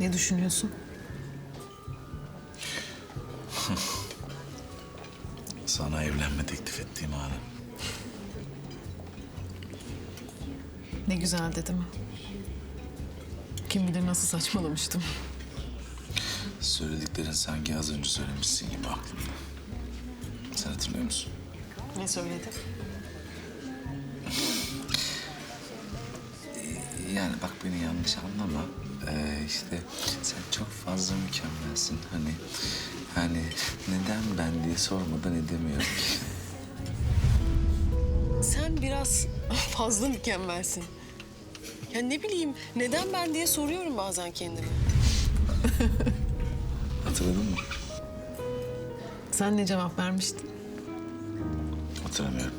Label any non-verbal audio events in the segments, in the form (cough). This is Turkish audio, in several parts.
Ne düşünüyorsun? (laughs) Sana evlenme teklif ettiğim anı. Ne güzel değil mi? Kim bilir nasıl saçmalamıştım. Söylediklerin sanki az önce söylemişsin gibi aklımda. Sen hatırlıyor musun? Ne söyledin? Yani bak beni yanlış anlama. Ee, işte sen çok fazla mükemmelsin. Hani hani neden ben diye sormadan edemiyorum ki. Sen biraz fazla mükemmelsin. Ya ne bileyim neden ben diye soruyorum bazen kendime. Hatırladın mı? Sen ne cevap vermiştin? Hatırlamıyorum.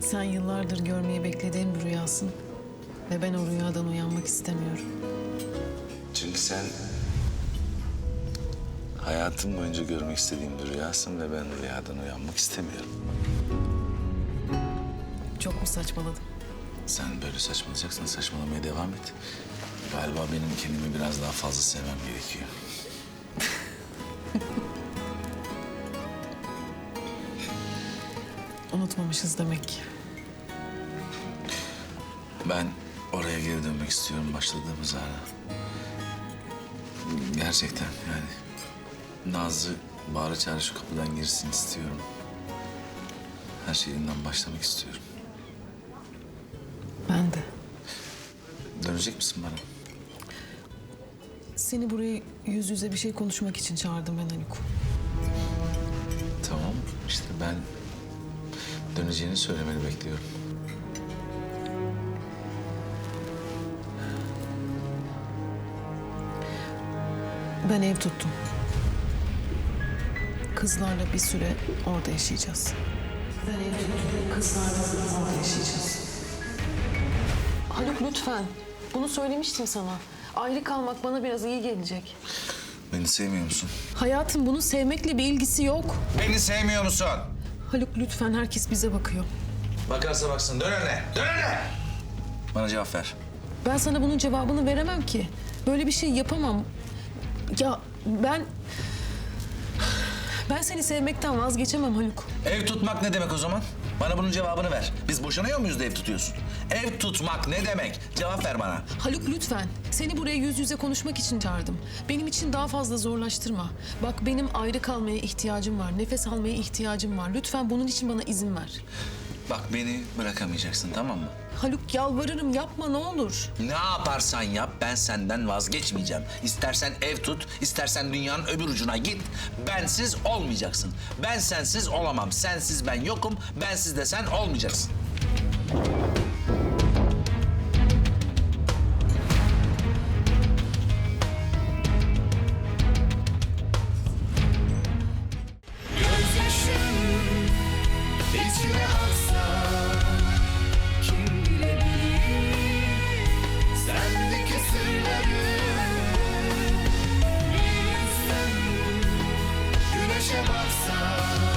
Sen yıllardır görmeyi beklediğim bir rüyasın. Ve ben o rüyadan uyanmak istemiyorum. Çünkü sen hayatım boyunca görmek istediğim bir rüyasın ve ben rüyadan uyanmak istemiyorum. Çok mu saçmaladım? Sen böyle saçmalayacaksan saçmalamaya devam et. Galiba benim kendimi biraz daha fazla sevmem gerekiyor. Unutmamışız demek ki. Ben oraya geri dönmek istiyorum başladığımız ana. Gerçekten yani. Nazlı bağıra çağrı şu kapıdan girsin istiyorum. Her şeyinden başlamak istiyorum. Ben de. Dönecek misin bana? Seni buraya yüz yüze bir şey konuşmak için çağırdım ben Haluk. Tamam. işte ben döneceğini söylemeni bekliyorum. Ben ev tuttum. Kızlarla bir süre orada yaşayacağız. Ben ev tuttum. Kızlarla orada yaşayacağız. Haluk lütfen. Bunu söylemiştim sana. Ayrı kalmak bana biraz iyi gelecek. Beni sevmiyor musun? Hayatım bunun sevmekle bir ilgisi yok. Beni sevmiyor musun? Haluk lütfen herkes bize bakıyor. Bakarsa baksın. Dön önüne. Dön önüne. Bana cevap ver. Ben sana bunun cevabını veremem ki. Böyle bir şey yapamam. Ya ben... Ben seni sevmekten vazgeçemem Haluk. Ev tutmak ne demek o zaman? Bana bunun cevabını ver. Biz boşanıyor muyuz da ev tutuyorsun? Ev tutmak ne demek? Cevap ver bana. Haluk lütfen. Seni buraya yüz yüze konuşmak için çağırdım. Benim için daha fazla zorlaştırma. Bak benim ayrı kalmaya ihtiyacım var. Nefes almaya ihtiyacım var. Lütfen bunun için bana izin ver. Bak beni bırakamayacaksın tamam mı? Haluk yalvarırım yapma ne olur. Ne yaparsan yap ben senden vazgeçmeyeceğim. İstersen ev tut, istersen dünyanın öbür ucuna git. Bensiz olmayacaksın. Ben sensiz olamam. Sensiz ben yokum, bensiz de sen olmayacaksın. love song.